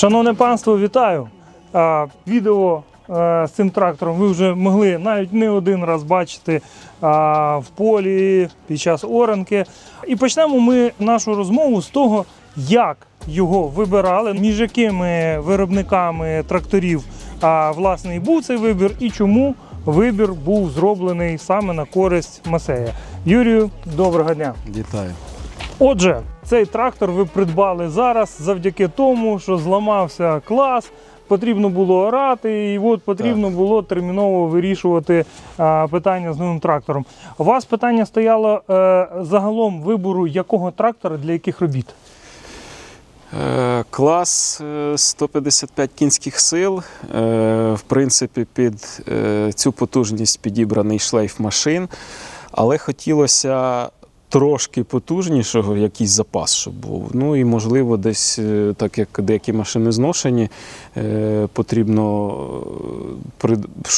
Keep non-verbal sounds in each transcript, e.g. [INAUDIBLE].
Шановне панство, вітаю! Відео е, з цим трактором ви вже могли навіть не один раз бачити в полі під час оранки. І почнемо ми нашу розмову з того, як його вибирали, між якими виробниками тракторів і був цей вибір, і чому вибір був зроблений саме на користь Масея. Юрію, доброго дня! Вітаю. Отже, цей трактор ви придбали зараз завдяки тому, що зламався клас. Потрібно було орати, і от потрібно було терміново вирішувати а, питання з новим трактором. У вас питання стояло е, загалом вибору якого трактора для яких робіт? Е, Клас е, 155 кінських сил. Е, В принципі, під е, цю потужність підібраний шлейф машин, але хотілося трошки потужнішого, якийсь запас, щоб був. Ну і можливо, десь, е, так як деякі машини зношені, е, потрібно е,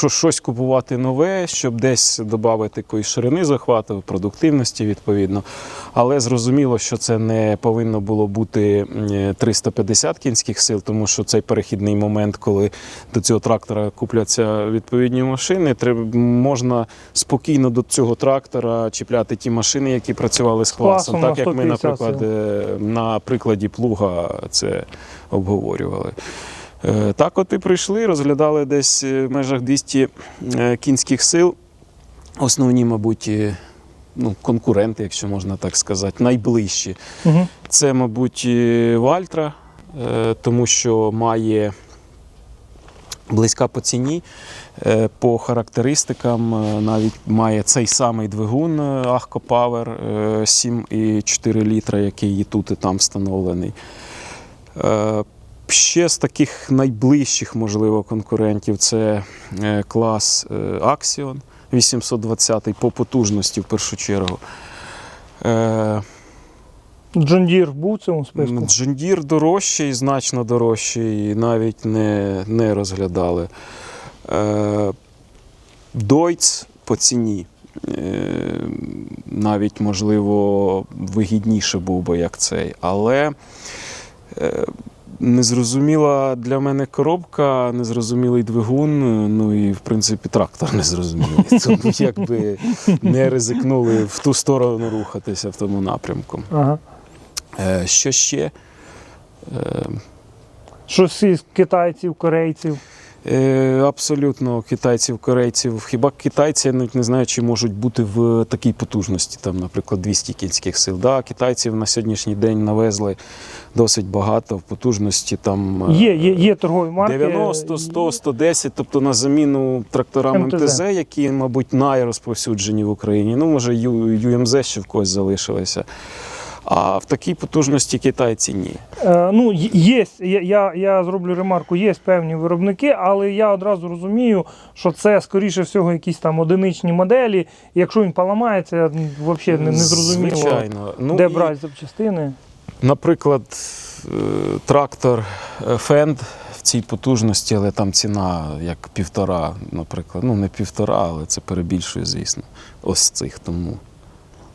щось купувати нове, щоб десь додати якоїсь ширини захвату, продуктивності відповідно. Але зрозуміло, що це не повинно було бути 350 кінських сил, тому що цей перехідний момент, коли до цього трактора купляться відповідні машини, можна спокійно до цього трактора чіпляти ті машини, які працювали з класом. Класом Так як ми, наприклад, е, на прикладі плуга це обговорювали. Е, Так, от і прийшли, розглядали десь е, в межах 200 е, кінських сил. Основні, мабуть, ну, конкуренти, якщо можна так сказати, найближчі. Угу. Це, мабуть, Вальтра, тому що має близька по ціні, е, по характеристикам е, навіть має цей самий двигун е, Ahco Power е, 7,4 літра, який і тут і там встановлений. Е, Ще з таких найближчих, можливо, конкурентів це е, клас е, Axion 820 по потужності в першу чергу. Е, Джон Дір був в цьому списку. Джондір дорожчий, значно дорожчий, і навіть не, не розглядали. Е, Дойц по ціні. Е, навіть, можливо, вигідніше був би як цей. Але е, незрозуміла для мене коробка, незрозумілий двигун, ну і, в принципі, трактор [LAUGHS] незрозумілий. Тому якби не ризикнули в ту сторону рухатися в тому напрямку. Ага. Е, Що ще? Е, Щось із китайців, корейців. е, Абсолютно китайців, корейців. Хіба китайці я навіть не знаю, чи можуть бути в такій потужності, там, наприклад, 200 кінських сил. Да, китайців на сьогоднішній день навезли досить багато в потужності. Там Є, є, є торгові марки. 90, 100, 110, тобто на заміну тракторам МТЗ. МТЗ, які, мабуть, найрозповсюджені в Україні. Ну, може, ЮМЗ ще в когось залишилися. А в такій потужності китайці ні. Е, ну, є, я, я, я зроблю ремарку, є певні виробники, але я одразу розумію, що це, скоріше всього, якісь там одиничні моделі. Якщо він поламається, взагалі не, не зрозуміло, Звичайно. Ну, де і, брати запчастини. Наприклад, е, трактор Fend в цій потужності, але там ціна як півтора, наприклад. Ну, не півтора, але це перебільшує, звісно. Ось цих тому.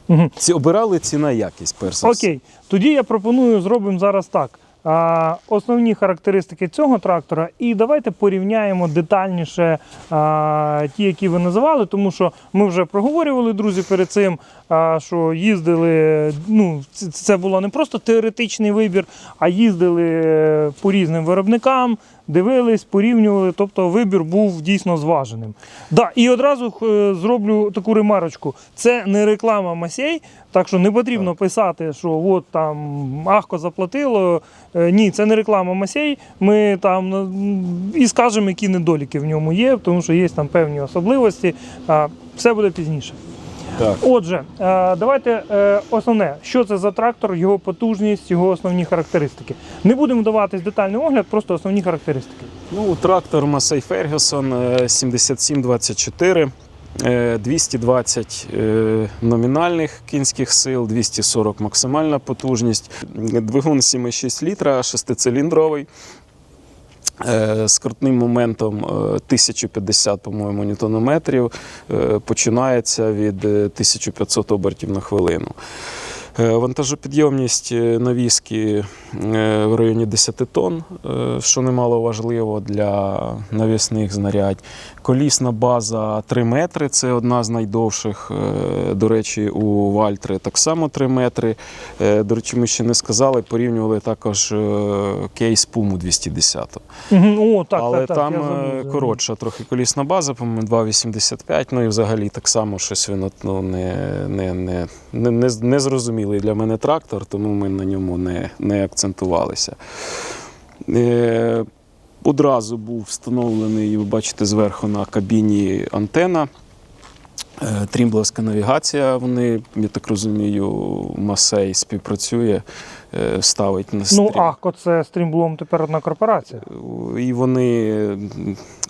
Мгм. Ці обирали ціна якість перш за все. Окей, тоді я пропоную зробимо зараз так. А, основні характеристики цього трактора, і давайте порівняємо детальніше а, ті, які ви називали, тому що ми вже проговорювали, друзі, перед цим, а, що їздили. Ну, це, це було не просто теоретичний вибір, а їздили по різним виробникам, дивились, порівнювали. Тобто вибір був дійсно зваженим. Да, і одразу е, зроблю таку ремарочку. Це не реклама Масей, так що не потрібно писати, що от там Ахко заплатило. Е, Ні, це не реклама Масей. Ми там і скажемо, які недоліки в ньому є, тому що є там певні особливості. Все буде пізніше. Так. Отже, е, давайте е, основне, що це за трактор, його потужність, його основні характеристики. Не будемо даватись детальний огляд, просто основні характеристики. Ну, трактор Ferguson е, 7724, е, 220 е, номінальних кінських сил, 240 максимальна потужність. Двигун 7,6 літра, шестициліндровий. Е, З крутним моментом е, 1050, по-моєму, ньютонометрів, е, починається від е, 1500 обертів на хвилину. Е, Вантажопідйомність е, навіски е, в районі 10 тонн, що немало важливо для навісних знарядь. Колісна база 3 метри це одна з найдовших. До речі, у Вальтри так само 3 метри. До речі, ми ще не сказали, порівнювали також кейс Пуму 210. Мгм, О, так, Але так, так, там забув, коротша трохи колісна база, по-моєму, 2,85. Ну і взагалі так само щось він от, ну, не, не, не, не, не, з- незрозумілий для мене трактор, тому ми на ньому не, не акцентувалися. Е, одразу був встановлений, ви бачите, зверху на кабіні антена. Е, Трімбловська навігація, вони, я так розумію, Масей співпрацює, ставить на Ну, стрім. Ахко, це стрімблом тепер одна корпорація. І вони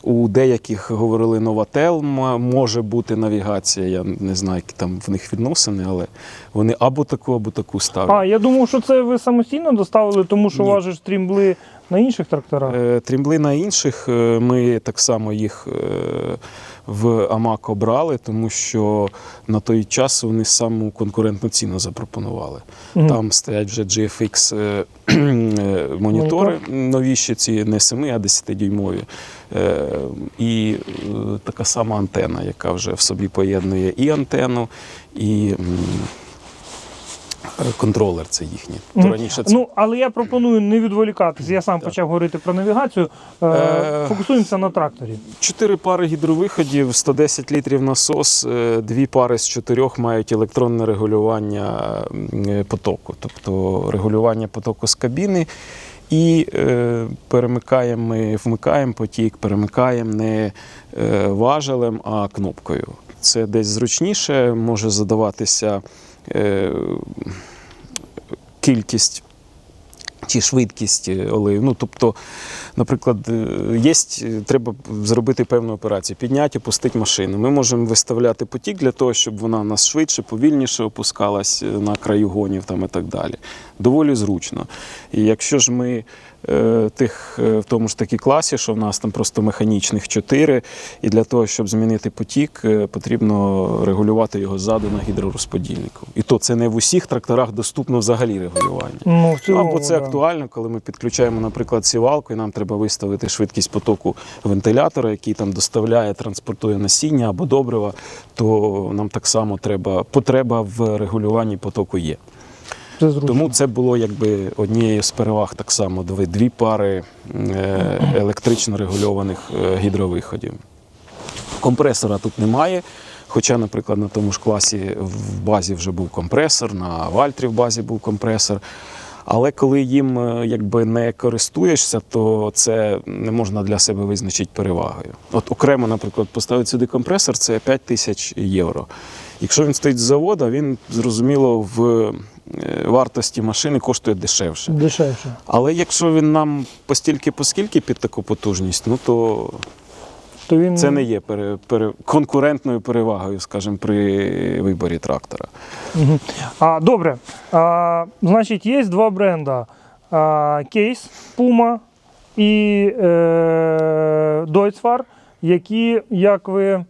у деяких говорили Новател може бути навігація. Я не знаю, які там в них відносини, але вони або таку, або таку ставлять. А, я думав, що це ви самостійно доставили, тому що у вас же стрімбли на інших тракторах. Е, Трімбли на інших е, ми так само їх е, в Амако брали, тому що на той час вони саму конкурентну ціну запропонували. Мгм. Там стоять вже GFX монітори новіші, ці не 7, а 10-дюймові. Е, І така сама антена, яка вже в собі поєднує і антенну, і контролер це їхній. То раніше це Ну, але я пропоную не відволікатися. Я сам почав говорити про навігацію. Е, Е, Фокусуємося на тракторі. Чотири пари гідровиходів, 110 літрів насос, е, дві пари з чотирьох мають електронне регулювання потоку, тобто регулювання потоку з кабіни. І е, перемикаємо, ми вмикаємо потік, перемикаємо не е, важелем, а кнопкою. Це десь зручніше, може задаватися е, кількість чи швидкість е, олею. Ну, тобто, наприклад, є, треба зробити певну операцію, підняти, опустити машину. Ми можемо виставляти потік для того, щоб вона у нас швидше, повільніше опускалась е, на краю гонів там, і так далі. Доволі зручно. І якщо ж ми е, тих, е, в тому ж таки класі, що в нас там просто механічних 4, і для того, щоб змінити потік, е, потрібно регулювати його ззаду на гідророзподільнику. І то це не в усіх тракторах доступно взагалі регулювання. Ну, або це да. актуально, коли ми підключаємо, наприклад, сівалку, і нам треба виставити швидкість потоку вентилятора, який там доставляє, транспортує насіння або добрива, то нам так само треба потреба в регулюванні потоку є. Це. Тому це було якби однією з переваг так само дві, дві пари е, електрично регульованих е, гідровиходів. Компресора тут немає. Хоча, наприклад, на тому ж класі в базі вже був компресор, на Вальтрі в базі був компресор. Але коли їм е, якби не користуєшся, то це не можна для себе визначити перевагою. От окремо, наприклад, поставити сюди компресор це 5 тисяч євро. Якщо він стоїть з заводу, він зрозуміло в е, вартості машини коштує дешевше. Дешевше. Але якщо він нам постільки поскільки під таку потужність, ну то То він це не є пере, пере, конкурентною перевагою, скажімо, при виборі трактора. А, добре. А, значить, є два бренда: а, Кейс, Puma і е, Deutzfahr, які, як ви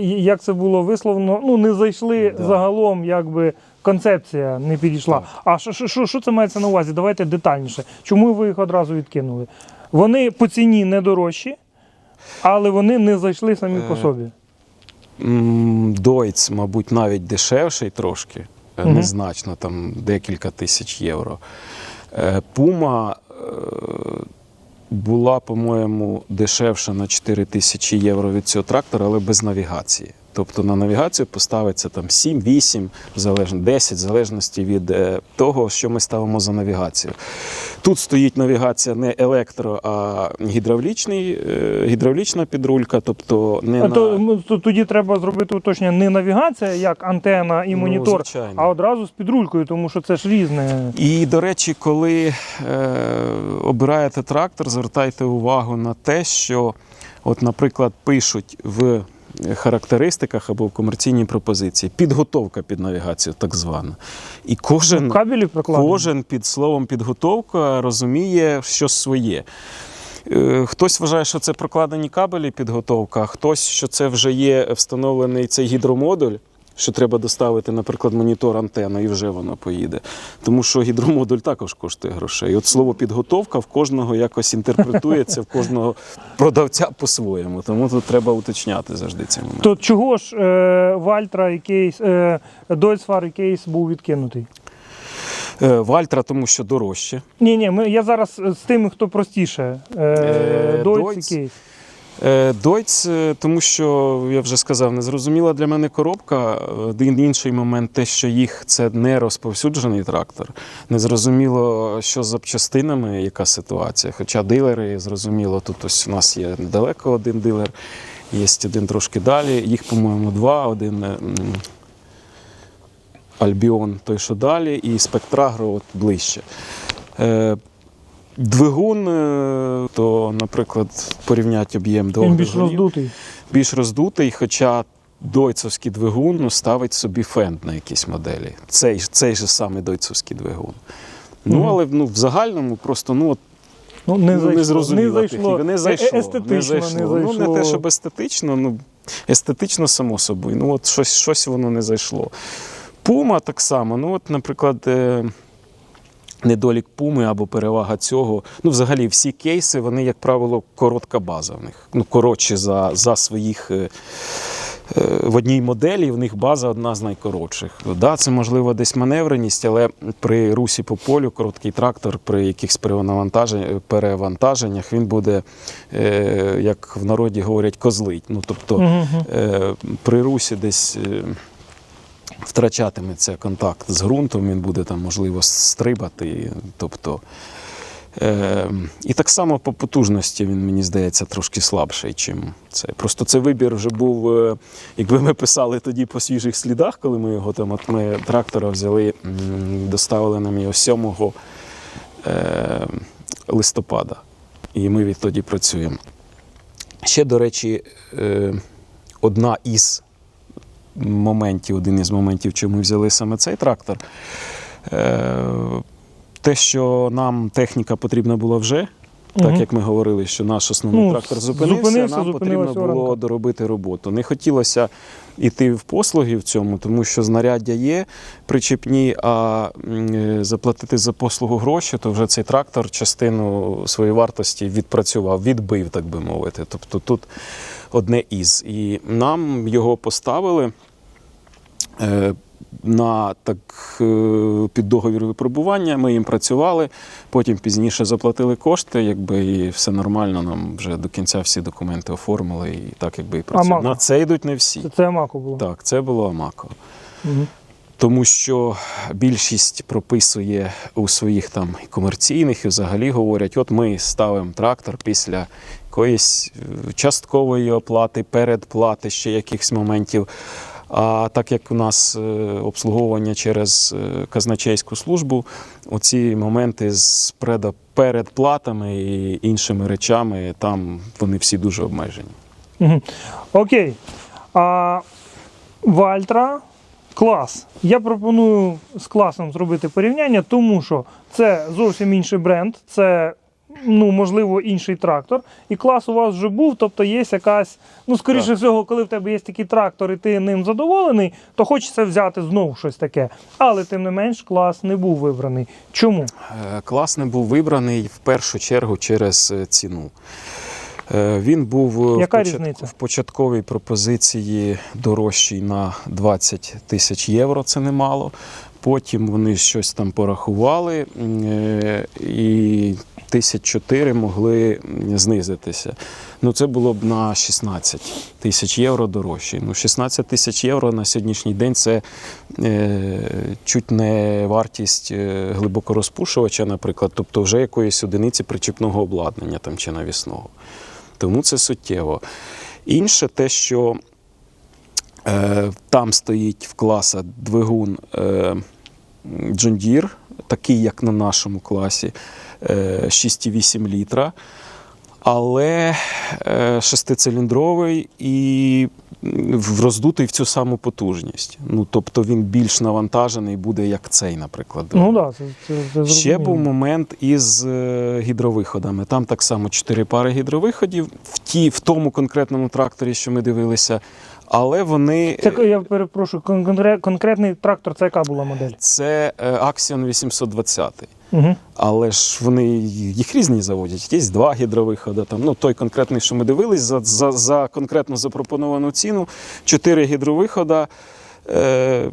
як це було висловлено, ну не зайшли Да. загалом, якби концепція не підійшла. Так. А що, що, що, що це мається на увазі? Давайте детальніше. Чому ви їх одразу відкинули? Вони по ціні не дорожчі, але вони не зайшли самі по Е, собі. Дойц, мабуть, навіть дешевший трошки, угу. Незначно, там декілька тисяч євро. Е, Пума була, по-моєму, дешевша на 4 тисячі євро від цього трактора, але без навігації. Тобто на навігацію поставиться там 7, 8, залежно, 10, в залежності від е, того, що ми ставимо за навігацію. Тут стоїть навігація не електро, а гідравлічний, е, гідравлічна підрулька, тобто не на... то, то тоді треба зробити уточнення не навігація, як антена і Ну, монітор, звичайно. а одразу з підрулькою, тому що це ж різне. І, до речі, коли е, обираєте трактор, звертайте увагу на те, що, от, наприклад, пишуть в характеристиках або в комерційній пропозиції підготовка під навігацію, так звана. І кожен, Кабелі кожен під словом підготовка розуміє щось своє. Е, Хтось вважає, що це прокладені кабелі підготовка, а хтось, що це вже є встановлений цей гідромодуль, що треба доставити, наприклад, монітор антенну, і вже воно поїде. Тому що гідромодуль також коштує грошей. От слово підготовка в кожного якось інтерпретується, в кожного продавця по-своєму. Тому тут треба уточняти завжди ці моменти. То чого ж е, Вальтра і кейс, е, Дойцфар і кейс був відкинутий? Е, Вальтра, тому що дорожче. Ні, ні, ми, я зараз з тими, хто простіше. Е, Е, Дойц. і кейс. Е, Дойц, е, тому що я вже сказав, незрозуміла для мене коробка. Один інший момент, те, що їх це не розповсюджений трактор. Незрозуміло, що з запчастинами, яка ситуація. Хоча дилери, зрозуміло, тут ось у нас є недалеко один дилер, є один трошки далі. Їх, по-моєму, два. Один е, Альбіон, той, що далі, і Спектрагро от ближче. Е, Двигун, е, то, наприклад, порівняти об'єм двох Він більш двигунів, роздутий. більш роздутий, хоча дойцовський двигун ну, ставить собі фенд на якісь моделі. Цей, цей же самий дойцовський двигун. Ну, Мгм. але ну, в загальному просто ну, от, Ну, не ну, зайшло. не зрозуміло. не зайшло. Не Е- зайшло. е- Естетично не зайшло. не зайшло. Ну, не те, щоб естетично, ну, естетично, само собою. Ну, от щось, щось воно не зайшло. Пума так само. Ну, от, наприклад, е, недолік пуми або перевага цього. Ну, взагалі, всі кейси, вони, як правило, коротка база в них. Ну, коротші за, за своїх. е, е, В одній моделі в них база одна з найкоротших. Да, це можливо десь маневреність, але при русі по полю короткий трактор при якихось перевантаженнях він буде, е, як в народі говорять, козлить. Ну, тобто при русі десь втрачатиметься контакт з ґрунтом, він буде там, можливо, стрибати. Тобто, е, і так само по потужності він, мені здається, трошки слабший, чим це. Просто це вибір вже був, е, якби ми писали тоді по свіжих слідах, коли ми його там, от ми трактора взяли, доставили нам його 7 е, листопада. І ми відтоді працюємо. Ще, до речі, е, одна із моментів, один із моментів, чому ми взяли саме цей трактор. Е, те, що нам техніка потрібна була вже, так як ми говорили, що наш основний Ну, трактор зупинився, зупинився, нам потрібно було оранка. доробити роботу. Не хотілося йти в послуги в цьому, тому що знаряддя є причепні, а е, заплатити за послугу гроші, то вже цей трактор частину своєї вартості відпрацював, відбив, так би мовити. Тобто тут одне із. І нам його поставили. Е, на так е, під договір випробування ми їм працювали, потім пізніше заплатили кошти, якби і все нормально. Нам вже до кінця всі документи оформили і так, якби і працювали. На це йдуть не всі. Це, це Амако було. Так, це було Амако. Мгм. Тому що більшість прописує у своїх там і комерційних і взагалі говорять: от ми ставимо трактор після якоїсь е, часткової оплати, передплати ще якихось моментів. А так як у нас е, обслуговування через е, казначейську службу, оці моменти з передплатами і іншими речами, там вони всі дуже обмежені. Окей. А, Вальтра клас. Я пропоную з класом зробити порівняння, тому що це зовсім інший бренд, це ну, можливо інший трактор. І клас у вас вже був, тобто є якась. Ну, скоріше Так. всього, коли в тебе є такий трактор і ти ним задоволений, то хочеться взяти знову щось таке. Але тим не менш, клас не був вибраний. Чому? Е, Клас не був вибраний в першу чергу через е, ціну. Е, Він був Яка в, почат- в початковій пропозиції дорожчий на 20 тисяч євро, це немало. Потім вони щось там порахували е, і тисяч чотири могли знизитися. Ну, це було б на 16 тисяч євро дорожче. Ну, 16 тисяч євро на сьогоднішній день це е, чуть не вартість е, глибокорозпушувача, наприклад, тобто вже якоїсь одиниці причіпного обладнання там, чи навісного. Тому це суттєво. Інше те, що там стоїть в класа двигун е, John Deere, такий, як на нашому класі, е, 6,8 літра, але е, шестициліндровий і роздутий в цю саму потужність. Ну, тобто він більш навантажений буде, як цей, наприклад. Ну да, це, це, це Ще був момент із е, гідровиходами. Там так само чотири пари гідровиходів. В, ті, в тому конкретному тракторі, що ми дивилися, Але вони Це я перепрошую, конкретний трактор, це яка була модель? це е, Axion 820. Угу. Але ж вони їх різні заводять. Є два гідровиходи. Там, ну, той конкретний, що ми дивились, за, за, за конкретно запропоновану ціну, чотири гідровихода, е,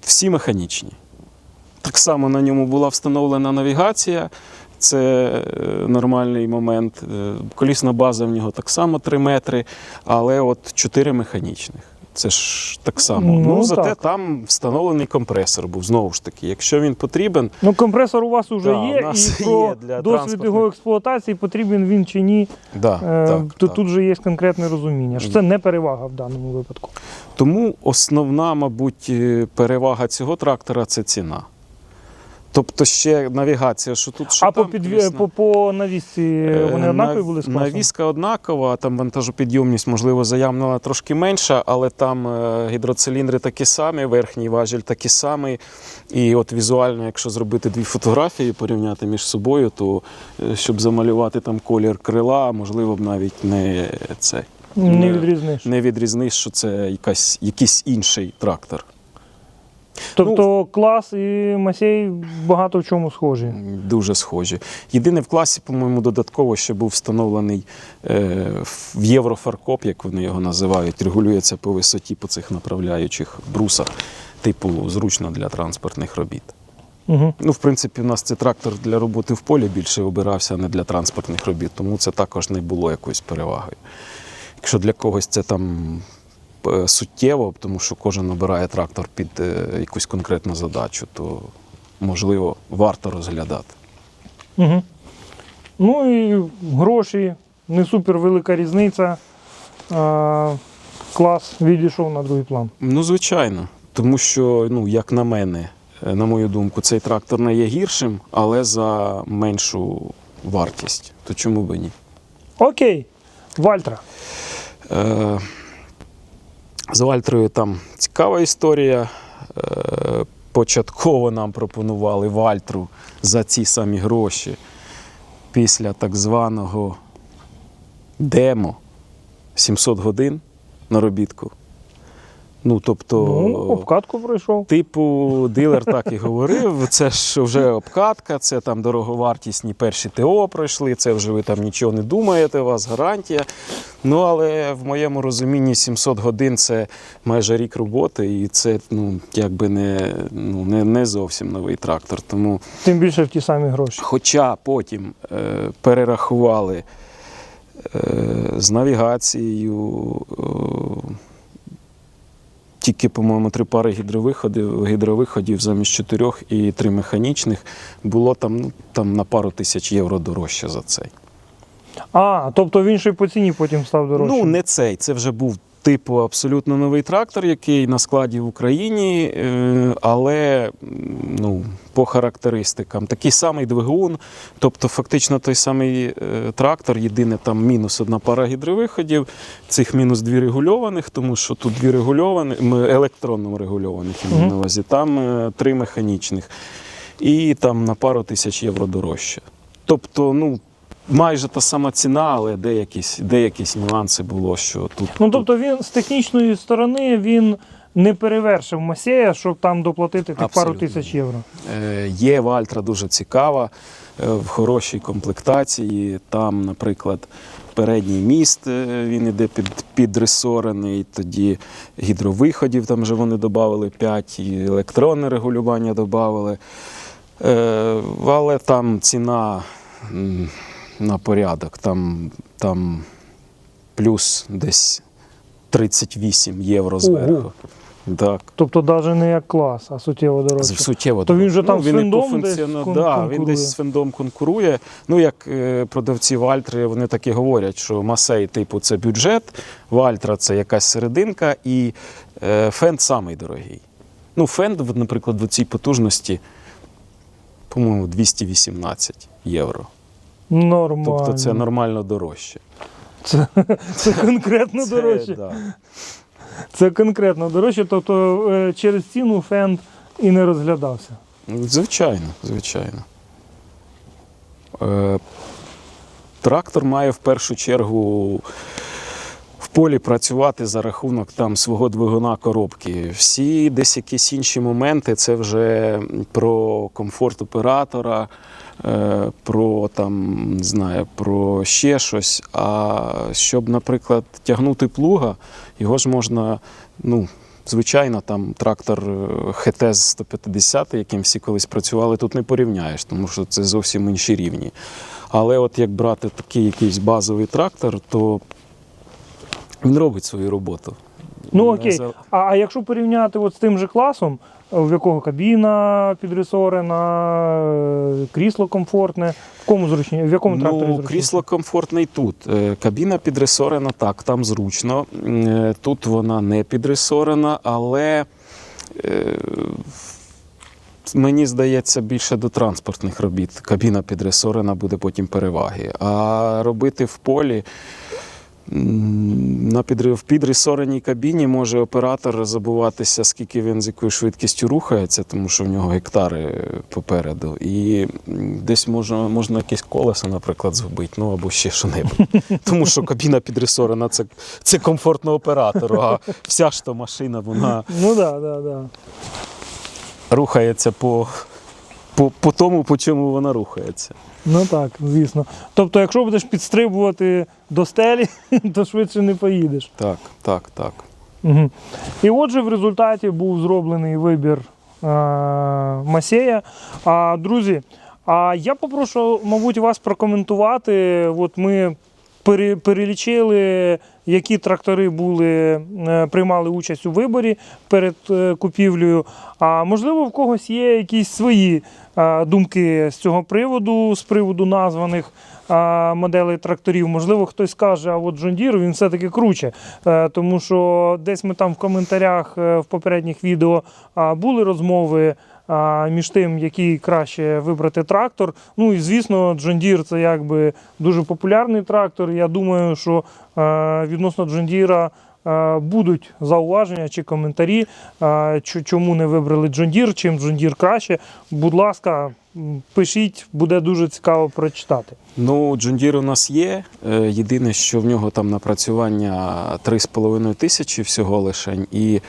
всі механічні. Так само на ньому була встановлена навігація. Це е, нормальний момент. Е, Колісна база в нього так само 3 метри, але от 4 механічних. Це ж так само. Ну, Ну, зате так. там встановлений компресор був знову ж таки. Якщо він потрібен, Ну, компресор у вас вже Да, є, у нас і про є для досвід його експлуатації, потрібен він чи ні, да, е, так, то так. тут вже є конкретне розуміння. що Це не перевага в даному випадку. Тому основна, мабуть, е, перевага цього трактора це ціна. Тобто ще навігація, що тут, що а по, там, підві... звісно. по, по навісці Е, вони однакові нав- були з класом? Навіска однакова, там вантажопідйомність, можливо, заявлена трошки менша, але там е, гідроциліндри такі самі, верхній важіль такий самий. І от візуально, якщо зробити дві фотографії, порівняти між собою, то е, щоб замалювати там колір крила, можливо б навіть не це. Не відрізниш. Не відрізниш, що це якась, якийсь інший трактор. Тобто ну, клас і Масей багато в чому схожі. Дуже схожі. Єдине в класі, по-моєму, додатково ще був встановлений е, в єврофаркоп, як вони його називають, регулюється по висоті по цих направляючих брусах, типу зручно для транспортних робіт. Угу. Ну, в принципі, у нас це трактор для роботи в полі більше обирався, а не для транспортних робіт, тому це також не було якоюсь перевагою. Якщо для когось це там суттєво, тому що кожен обирає трактор під е, якусь конкретну задачу, то можливо варто розглядати. Угу. Ну і гроші, не супер велика різниця. А, клас відійшов на другий план. Ну, звичайно, тому що, ну, як на мене, е, на мою думку, цей трактор не є гіршим, але за меншу вартість. То чому би ні? Окей, Вальтра. Е, з Вальтрою там цікава історія. Е, початково нам пропонували Вальтру за ці самі гроші після так званого демо 700 годин на робітку. Ну, тобто, Ну, обкатку пройшов. Типу, дилер так і говорив. Це ж вже обкатка, це там дороговартісні перші ТО пройшли, це вже ви там нічого не думаєте, у вас гарантія. Ну, але в моєму розумінні 700 годин це майже рік роботи, і це ну, якби не, ну, не, не зовсім новий трактор. Тому, Тим більше в ті самі гроші. хоча потім е, перерахували е, з навігацією. Е, тільки, по-моєму, три пари гідровиходів, гідровиходів замість чотирьох і три механічних було там, ну, там на пару тисяч євро дорожче за цей. А, тобто він ще й по ціні потім став дорожчим. Ну, не цей. Це вже був типу абсолютно новий трактор, який на складі в Україні, е, але ну, по характеристикам такий самий двигун, тобто фактично той самий е, трактор, єдине там мінус одна пара гідровиходів, цих мінус дві регульованих, тому що тут дві регульовані, електронно регульованих я маю на увазі, там е, три механічних. І там на пару тисяч євро дорожче. Тобто, ну. Майже та сама ціна, але деякісь, деякісь нюанси було, що тут. Ну тобто він з технічної сторони він не перевершив Масея, щоб там доплатити тих пару Абсолютно. тисяч євро. Е, Є Вальтра дуже цікава е, в хорошій комплектації. Там, наприклад, передній міст е, він іде під, підресорений, тоді гідровиходів там вже вони додали 5, і електронне регулювання додали. Е, Але там ціна м, на порядок, там, там плюс десь 38 євро зверху. Ого. Так. Тобто навіть не як клас, а суттєво дорожче. Суттєво То він же там з він Фендом по десь кон- да, він десь з фендом конкурує. Ну, як е, продавці Вальтри, вони так і говорять, що Масей, типу, це бюджет, Вальтра це якась серединка, і е, фенд самий дорогий. Ну, фенд, наприклад, в цій потужності, по-моєму, 218 євро. Нормально. Тобто це нормально дорожче. Це, це конкретно Це, дорожче. да. Це конкретно дорожче. Тобто е, через ціну фенд і не розглядався. Звичайно, звичайно. Е, трактор має в першу чергу в полі працювати за рахунок там свого двигуна коробки. Всі десь якісь інші моменти це вже про комфорт оператора, е, про там, не знаю, про ще щось. А щоб, наприклад, тягнути плуга, його ж можна, ну. Звичайно, там трактор е, ХТ 150, яким всі колись працювали, тут не порівняєш, тому що це зовсім інші рівні. Але от як брати такий якийсь базовий трактор, то він робить свою роботу. Ну окей. А, а якщо порівняти от з тим же класом, е, в якого кабіна підресорена, е, крісло комфортне, в кому зручні, в якому тракторі Ну, зручніше? крісло комфортне і тут. Е, Кабіна підресорена, так, там зручно. Тут вона не підресорена, але мені здається, більше до транспортних робіт. Кабіна підресорена буде потім переваги. А робити в полі. На підре- в підресореній кабіні може оператор забуватися, скільки він з якою швидкістю рухається, тому що в нього гектари попереду. І десь можна, можна якесь колесо, наприклад, згубити, ну або ще що-небудь. [LAUGHS] Тому що кабіна підресорена це, це комфортно оператору, а вся ж то машина вона Ну да, да, да. рухається по, по, по тому, по чому вона рухається. Ну так, звісно. Тобто, якщо будеш підстрибувати до стелі, [LAUGHS] то швидше не поїдеш. Так, так, так. Угу. І отже, в результаті був зроблений вибір е- Масея. А, друзі, а я попрошу, мабуть, вас прокоментувати. От ми пере- перелічили, які трактори були, е, приймали участь у виборі перед е, купівлею. А можливо, в когось є якісь свої думки з цього приводу, з приводу названих моделей тракторів. Можливо, хтось скаже, а от John Deere, він все-таки круче. Е, Тому що десь ми там в коментарях е, в попередніх відео були розмови. Між тим, який краще вибрати трактор. Ну і звісно, John Deere це якби дуже популярний трактор. Я думаю, що е, відносно John Deere будуть зауваження чи коментарі, е, чому не вибрали Джондір, чим Джондір краще. Будь ласка, пишіть, буде дуже цікаво прочитати. Ну, Джундір у нас є. Е, Єдине, що в нього там напрацювання 3,5 тисячі всього лишень. І е,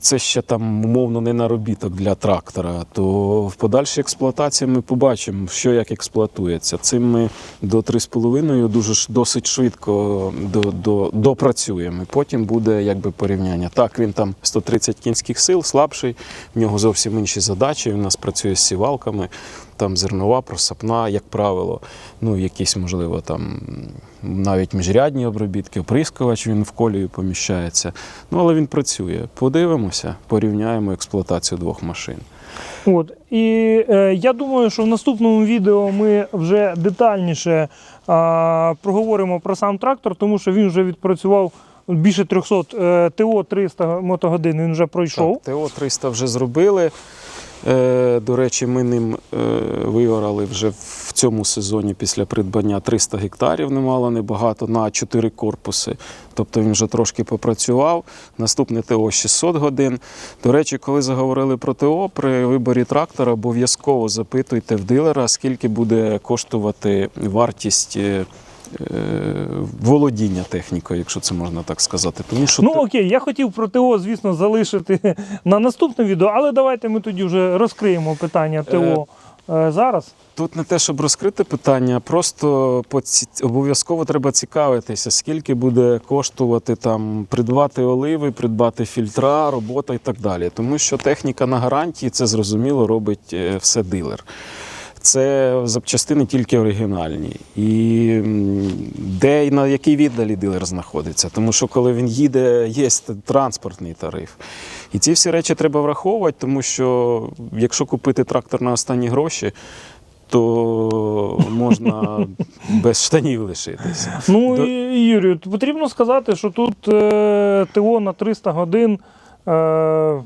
це ще там умовно не наробіток для трактора. То в подальшій експлуатації ми побачимо, що як експлуатується. Цим ми до 3,5 дуже досить швидко до, до, допрацюємо. Потім буде якби порівняння. Так, він там 130 кінських сил, слабший, в нього зовсім інші задачі. Він у нас працює з сівалками там зернова, просапна, як правило, ну якісь, можливо, там навіть міжрядні обробітки, оприскувач він в колію поміщається. Ну, але він працює. Подивимося, порівняємо експлуатацію двох машин. От і е, я думаю, що в наступному відео ми вже детальніше а, проговоримо про сам трактор, тому що він вже відпрацював більше 300 е, ТО 300 мотогодин. Він вже пройшов. Так, ТО 300 вже зробили. Е, До речі, ми ним е, виорали вже в цьому сезоні після придбання 300 гектарів, немало небагато, на 4 корпуси. Тобто він вже трошки попрацював. Наступне ТО 600 годин. До речі, коли заговорили про ТО, при виборі трактора обов'язково запитуйте в дилера, скільки буде коштувати вартість. Е, е, Володіння технікою, якщо це можна так сказати. Тому що Ну те- окей, я хотів про ТО, звісно, залишити [LAUGHS] на наступне відео, але давайте ми тоді вже розкриємо питання ТО е, зараз. Тут не те, щоб розкрити питання, просто поці- обов'язково треба цікавитися, скільки буде коштувати там придбати оливи, придбати фільтра, робота і так далі. Тому що техніка на гарантії це зрозуміло робить е, все дилер. Це запчастини тільки оригінальні. І де і на якій віддалі дилер знаходиться. Тому що коли він їде, є транспортний тариф. І ці всі речі треба враховувати, тому що якщо купити трактор на останні гроші, то [LAUGHS] можна без штанів лишитися. Ну До- і Юрію, потрібно сказати, що тут е, ТО на 300 годин. Е,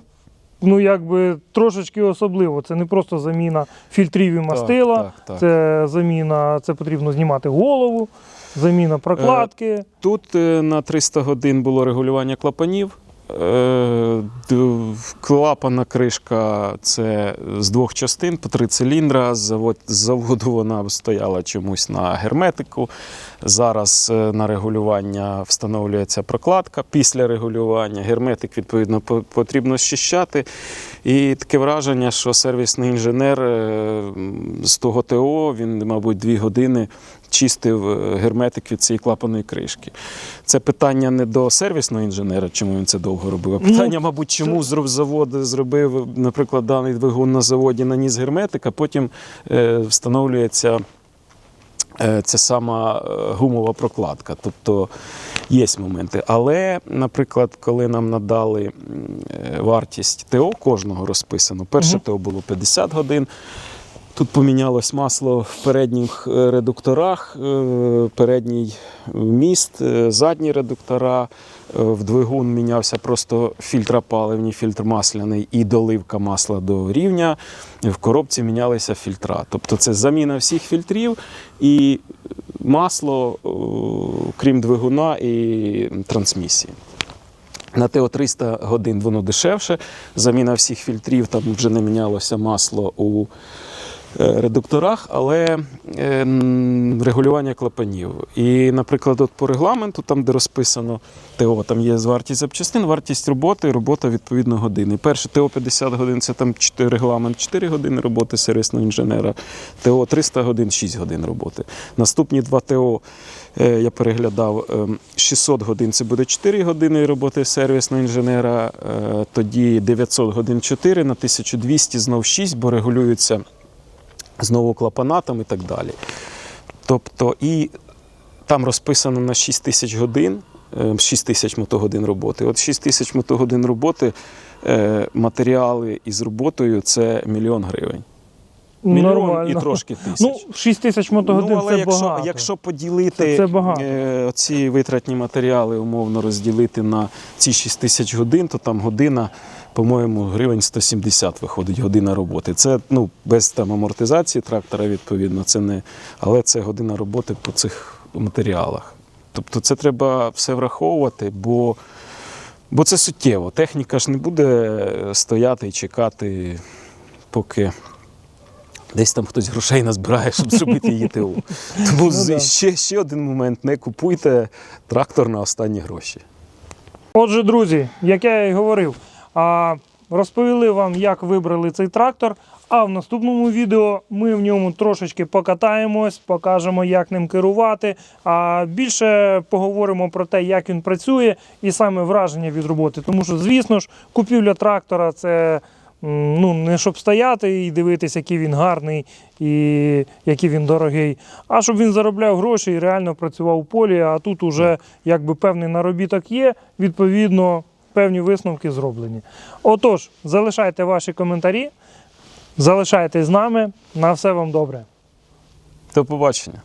Ну, якби трошечки особливо. Це не просто заміна фільтрів і мастила, так, так. це заміна, це потрібно знімати голову, заміна прокладки. Тут е, на 300 годин було регулювання клапанів. Е, Клапана кришка це з двох частин по три циліндра. З заводу вона стояла чомусь на герметику. Зараз е, на регулювання встановлюється прокладка. Після регулювання герметик відповідно потрібно щищати. І таке враження, що сервісний інженер е, з того ТО він, мабуть, дві години чистив е, герметик від цієї клапаної кришки. Це питання не до сервісного інженера, чому він це довго робив. А Ну, питання, мабуть, чому завод зробив, наприклад, даний двигун на заводі наніс герметик, а потім встановлюється е, ця сама е, гумова прокладка. Тобто є моменти. Але, наприклад, коли нам надали е, вартість ТО кожного розписано, перше угу. ТО було 50 годин. Тут помінялось масло в передніх е, редукторах, е, передній міст, е, задні редуктора. В двигун мінявся просто фільтр паливний, фільтр масляний і доливка масла до рівня. В коробці мінялися фільтра. Тобто це заміна всіх фільтрів і масло, крім двигуна і трансмісії. На ТО 300 годин воно дешевше. Заміна всіх фільтрів, там вже не мінялося масло у редукторах, але е, регулювання клапанів. І, наприклад, от по регламенту, там, де розписано ТО, там є вартість запчастин, вартість роботи, робота відповідно години. Перше ТО 50 годин це там 4, регламент 4 години роботи сервісного інженера, ТО 300 годин 6 годин роботи. Наступні два ТО е, я переглядав ем, 600 годин це буде 4 години роботи сервісного інженера, е, тоді 900 годин 4 на 1200 знов 6, бо регулюються знову клапанатом і так далі. Тобто, і там розписано на 6 тисяч годин, е, 6 тисяч мотогодин роботи. От 6 тисяч мотогодин роботи, е, матеріали із роботою це мільйон гривень. Мільйон Нормально. і трошки тисяч. Ну, 6 тисяч мотогодин Ну, але це якщо, багато. якщо поділити Це- це е, ці витратні матеріали, умовно розділити на ці 6 тисяч годин, то там година, по-моєму, гривень 170 виходить година роботи. Це ну, без там амортизації трактора, відповідно, це не, але це година роботи по цих матеріалах. Тобто це треба все враховувати, бо, бо це суттєво. Техніка ж не буде стояти і чекати, поки. Десь там хтось грошей назбирає, щоб зробити її ТО. [LAUGHS] Тому Ну ще, ще один момент: не купуйте трактор на останні гроші. Отже, друзі, як я і говорив, розповіли вам, як вибрали цей трактор. А в наступному відео ми в ньому трошечки покатаємось, покажемо, як ним керувати. А більше поговоримо про те, як він працює, і саме враження від роботи. Тому що, звісно ж, купівля трактора це ну, не щоб стояти і дивитися, який він гарний і який він дорогий, а щоб він заробляв гроші і реально працював у полі. А тут уже якби певний наробіток є, відповідно, певні висновки зроблені. Отож, залишайте ваші коментарі, залишайтесь з нами. На все вам добре. До побачення.